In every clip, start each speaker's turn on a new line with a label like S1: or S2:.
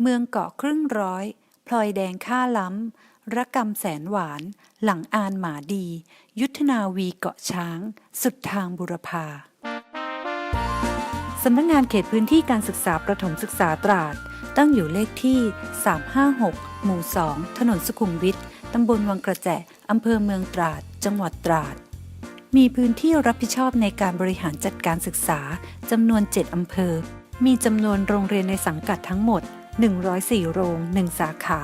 S1: เมืองเกาะครึ่งร้อย พลอยแดงค่าล้ำระกำแสนหวาน หลังอานหมาดี ยุทธนาวีเกาะช้าง สุดทางบุรพาสำนักงงานเขตพื้นที่การศึกษาประถมศึกษาตราด ตั้งอยู่เลขที่ 356 หมู่ 2 ถนนสุขุมวิทตำบลวังกระแจอำเภอเมืองตราด จังหวัดตราด มีพื้นที่รับผิดชอบในการบริหารจัดการศึกษาจำนวน 7 อำเภอ มีจำนวนโรงเรียนในสังกัดทั้งหมด 104 โรง 1 สาขา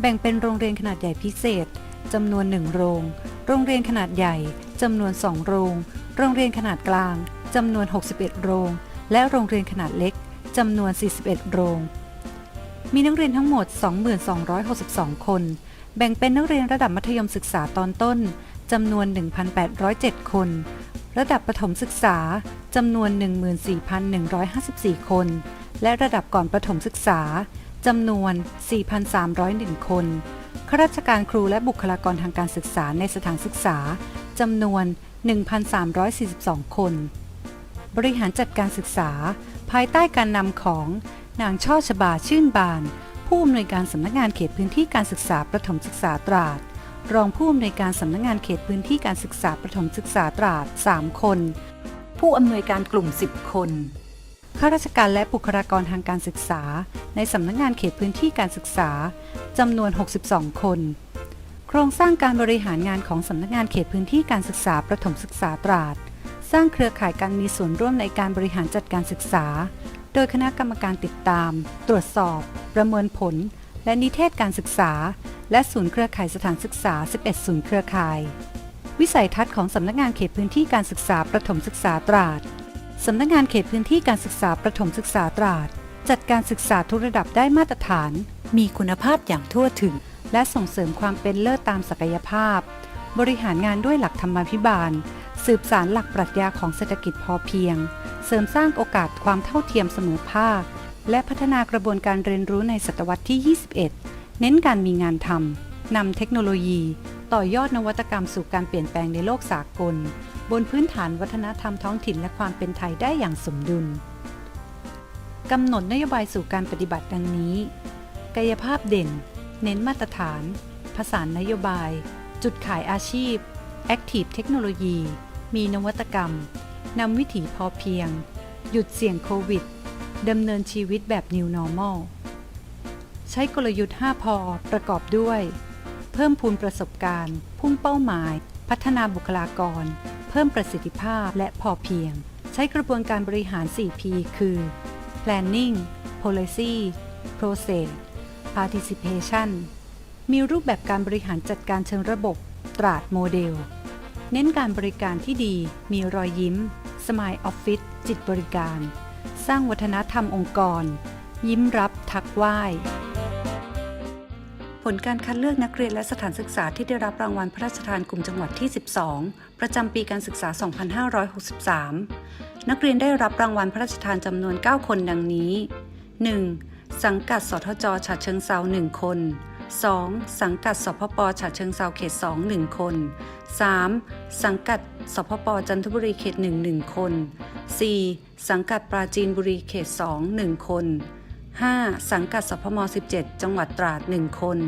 S1: แบ่งเป็นโรงเรียนขนาดใหญ่พิเศษจำนวน 1 โรง โรงเรียนขนาดใหญ่จำนวน 2 โรง โรงเรียนขนาดกลางจำนวน 61 โรง และโรงเรียนขนาดเล็กจำนวน 41 โรง มีนักเรียนทั้งหมด 2262 คน แบ่งเป็นนักเรียนระดับมัธยมศึกษาตอนต้นจำนวน 1,807 คน ระดับประถมศึกษาจำนวน 14,154 คน และระดับก่อนประถมศึกษาจำนวน 4,301 คน ข้าราชการครูและบุคลากรทางการศึกษาในสถานศึกษาจำนวน 1,342 คน บริหารจัดการศึกษา ภายใต้การนำของ นางช่อชบาชื่นบาน ผู้อำนวยการสำนักงานเขตพื้นที่การศึกษาประถมศึกษาตราด รองผู้อำนวยการสำนักงานเขตพื้นที่การศึกษาประถมศึกษาตราด 3 คน ผู้อำนวยการกลุ่ม 10 คน ข้าราชการและบุคลากรทางการศึกษา ในสำนักงานเขตพื้นที่การศึกษาจำนวน 62 คน โครงสร้างการบริหารงานของสำนักงานเขตพื้นที่การศึกษาประถมศึกษาตราด สร้างเครือข่ายการมีส่วนร่วมในการบริหารจัดการศึกษา โดยคณะกรรมการติดตาม ตรวจสอบ ประเมินผล และนิเทศการศึกษา และศูนย์เครือข่ายสถานศึกษา 11 ศูนย์เครือข่าย วิสัยทัศน์ของสำนักงานเขตพื้นที่การศึกษาประถมศึกษาตราด สำนักงานเขตพื้นที่การศึกษาประถมศึกษาตราด จัดการศึกษาทุกระดับได้มาตรฐาน มีคุณภาพอย่างทั่วถึง และส่งเสริมความเป็นเลิศตามศักยภาพ บริหารงานด้วยหลักธรรมาภิบาล สืบสารหลักปรัชญาของเศรษฐกิจพอเพียง เสริมสร้างโอกาสความเท่าเทียมเสมอภาค และพัฒนากระบวนการเรียนรู้ในศตวรรษที่ 21 เน้นการมีงานทำนำเทคโนโลยี ต่อยอดนวัตกรรมสู่การเปลี่ยนแปลงในโลกสากล บนพื้นฐานวัฒนธรรมท้องถิ่นและความเป็นไทยได้อย่างสมดุลกำหนดนโยบายสู่การปฏิบัติดังนี้ กายภาพเด่น เน้นมาตรฐาน ผสานนโยบาย จุดขายอาชีพ Active เทคโนโลยี มีนวัตกรรม นำวิถีพอเพียง หยุดเสี่ยงโควิด ดำเนินชีวิตแบบ New Normal ใช้กลยุทธ์ 5 พอ ประกอบด้วย เพิ่มพูนประสบการณ์ พุ่งเป้าหมาย พัฒนาบุคลากร พิ่มประสิทธิภาพและพอเพียง ใช้กระบวนการบริหาร 4P คือ planning policy process participation มีรูปแบบการบริหารจัดการเชิงระบบ ตราดโมเดล เน้นการบริการที่ดี มีรอยยิ้ม Smile Office จิตบริการ สร้างวัฒนธรรมองค์กร ยิ้มรับทักไหว้ ผลการคัดเลือกนักเรียนและสถานศึกษาที่ได้รับรางวัลพระราชทานกลุ่มจังหวัดที่ 12 ประจำปีการศึกษา 2563 นักเรียนได้รับรางวัลพระราชทานจำนวน 9 คนดังนี้ 1. สังกัดสทจฉะเชิงเซา1 คน 2. สังกัดสพปฉะเชิงเซาเขต 2 1 คน 3. สังกัดสพปจันทบุรีเขต 1 1 คน 4. สังกัดปราจีนบุรีเขต 2 1 คน 5. สังกัดสพม 17 จังหวัดตราด 1 คน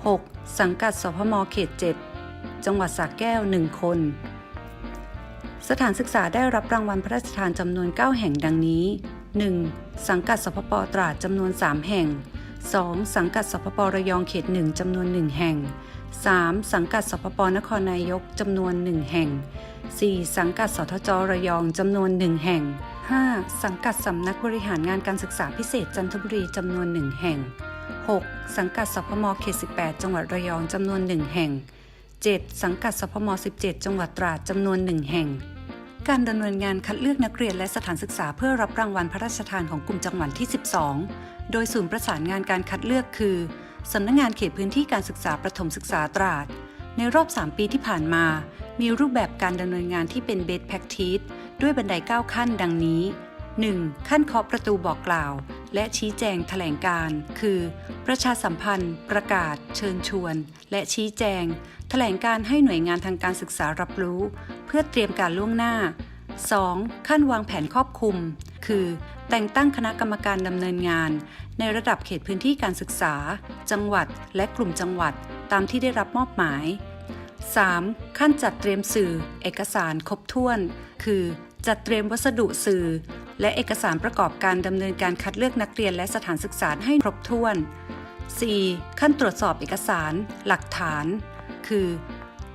S1: 6. สังกัดสพมเขต 7 จังหวัดสระแก้ว 1 คน สถานศึกษาได้รับรางวัลพระราชทานจำนวน 9 แห่งดังนี้ 1. สังกัดสพปตราดจำนวน 3 แห่ง 2. สังกัดสพประยองเขต 1จำนวน 1 แห่ง 3. สังกัดสพปนครนายกจำนวน 1 แห่ง 4. สังกัดสทจระยองจำนวน 1 แห่ง 5. สังกัดสำนักบริหารงานการศึกษาพิเศษจันทบุรีจำนวน 1 แห่ง 6. สังกัดสพมเขต 18 จังหวัดระยองจำนวน 1 แห่ง 7. สังกัดสพม 17 จังหวัดตราดจำนวน 1 แห่ง การดำเนินงานคัดเลือกนักเรียนและสถานศึกษาเพื่อรับรางวัลพระราชทานของกลุ่มจังหวัดที่ 12 โดยศูนย์ประสานงานการคัดเลือกคือสำนักงงานเขตพื้นที่การศึกษาประถมศึกษาตราด ในรอบ 3 ปีที่ผ่านมา มีรูปแบบการดำเนินงานที่เป็น Best Practice ด้วยบันได9ขั้นดังนี้ 1. ขั้นเคาะประตูบอกกล่าว และชี้แจงแถลงการ คือ ประชาสัมพันธ์ ประกาศ เชิญชวน และชี้แจง แถลงการให้หน่วยงานทางการศึกษารับรู้ เพื่อเตรียมการล่วงหน้า 2. ขั้นวางแผนครอบคลุม คือ แต่งตั้งคณะกรรมการดำเนินงาน ในระดับเขตพื้นที่การศึกษา จังหวัด และกลุ่มจังหวัด ตามที่ได้รับมอบหมาย 3. ขั้นจัดเตรียมสื่อ เอกสารครบถ้วน คือ จัดเตรียมวัสดุสื่อ และเอกสารประกอบการดำเนินการคัดเลือกนักเรียนและสถานศึกษาให้ครบถ้วน 4. ขั้นตรวจสอบเอกสาร หลักฐาน คือ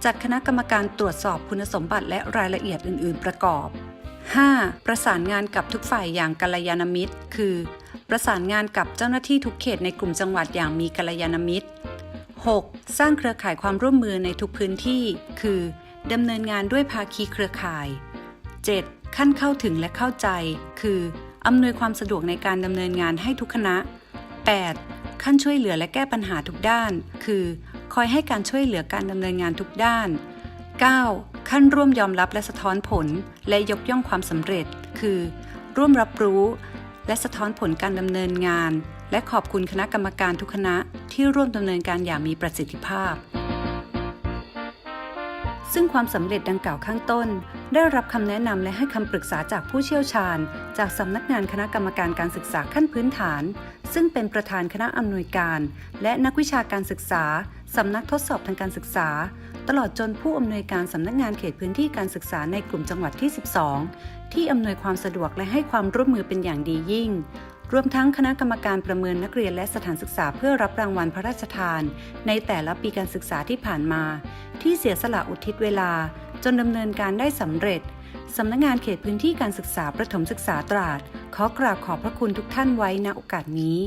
S1: จัดคณะกรรมการตรวจสอบคุณสมบัติและรายละเอียดอื่น ๆ ประกอบ 5. ประสานงานกับทุกฝ่ายอย่างกัลยาณมิตร คือ ประสานงานกับเจ้าหน้าที่ทุกเขตในกลุ่มจังหวัดอย่างมีกัลยาณมิตร 6. สร้างเครือข่ายความร่วมมือในทุกพื้นที่ คือดำเนินงานด้วยภาคีเครือข่าย 7. ขั้นเข้าถึงและเข้าใจ คืออำนวยความสะดวกในการดำเนินงานให้ทุกคณะ 8. ขั้นช่วยเหลือและแก้ปัญหาทุกด้าน คือ คอยให้การช่วยเหลือการดำเนินงานทุกด้าน 9. ขั้นร่วมยอมรับและสะท้อนผล และยกย่องความสำเร็จ คือ ร่วมรับรู้ และสะท้อนผลการดำเนินงาน และขอบคุณคณะกรรมการทุกคณะที่ร่วมดำเนินการอย่างมีประสิทธิภาพ ซึ่งความสำเร็จดังกล่าวข้างต้น ได้รับคำแนะนำและให้คำปรึกษาจากผู้เชี่ยวชาญ จากสำนักงานคณะกรรมการการศึกษาขั้นพื้นฐาน ซึ่งเป็นประธานคณะอำนวยการ และนักวิชาการศึกษาสำนักทดสอบทางการศึกษา ตลอดจนผู้อำนวยการสำนักงานเขตพื้นที่การศึกษาในกลุ่มจังหวัดที่ 12 ที่อำนวยความสะดวกและให้ความร่วมมือเป็นอย่างดียิ่ง รวมทั้งคณะกรรมการประเมินนักเรียนและสถานศึกษาเพื่อรับรางวัลพระราชทาน ในแต่ละปีการศึกษาที่ผ่านมา ที่เสียสละอุทิศเวลา จนดำเนินการได้สำเร็จสำนักงานเขตพื้นที่การศึกษาประถมศึกษาตราด ขอกราบขอบพระคุณทุกท่านไว้ณโอกาสนี้